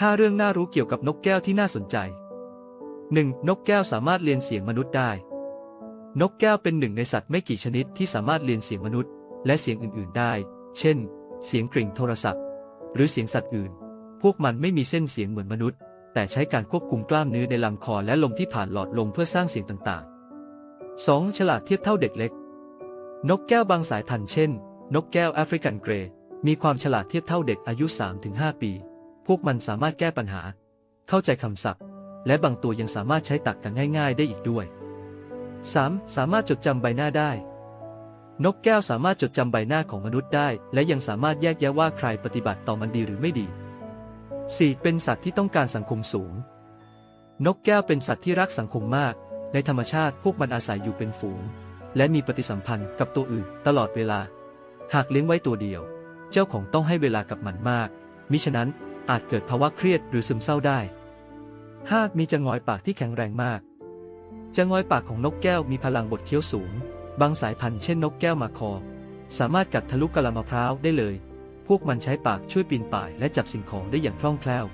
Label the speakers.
Speaker 1: 5 เรื่องน่ารู้เกี่ยวกับนกแก้วที่น่าสนใจ 1. นกแก้วสามารถเรียนเสียงมนุษย์ได้ นกแก้วเป็นหนึ่งในสัตว์ไม่กี่ชนิดที่สามารถเรียนเสียงมนุษย์ และเสียงอื่น ๆ ได้ เช่น เสียงกริ่งโทรศัพท์ หรือเสียงสัตว์อื่น พวกมันไม่มีเส้นเสียงเหมือนมนุษย์ แต่ใช้การควบคุมกล้ามเนื้อในลำคอและลมที่ผ่านหลอดลมเพื่อสร้างเสียงต่าง ๆ 2. ฉลาดเทียบเท่าเด็กเล็ก นกแก้วบางสายพันธุ์เช่น นกแก้วแอฟริกันเกรย์มีความฉลาดเทียบเท่าเด็กอายุ 3-5 ปี วกมันสามารถแก้ปัญหา เข้าใจคำศัพท์ และบางตัวยังสามารถใช้ตักกันง่ายๆ ได้อีกด้วย 3. สามารถจดจำใบหน้าได้ นกแก้วสามารถจดจำใบหน้าของมนุษย์ได้ และยังสามารถแยกแยะว่าใครปฏิบัติต่อมันดีหรือไม่ดี 4. เป็นสัตว์ที่ต้องการสังคมสูง นกแก้วเป็นสัตว์ที่รักสังคมมาก ในธรรมชาติพวกมันอาศัยอยู่เป็นฝูง และมีปฏิสัมพันธ์กับตัวอื่น ตลอดเวลา หากเลี้ยงไว้ตัวเดียว เจ้าของต้องให้เวลากับมันมาก มิฉะนั้น อาจเกิดภาวะเครียดหรือซึมเศร้าได้ หากมีจงอยปากที่แข็งแรงมากจงอยปากของนกแก้วมีพลังบดเคี้ยวสูง บางสายพันธุ์เช่นนกแก้วมาคอ สามารถกัดทะลุกะลามะพร้าวได้เลย พวกมันใช้ปากช่วยปีนป่ายและจับสิ่งของได้อย่างคล่องแคล่ว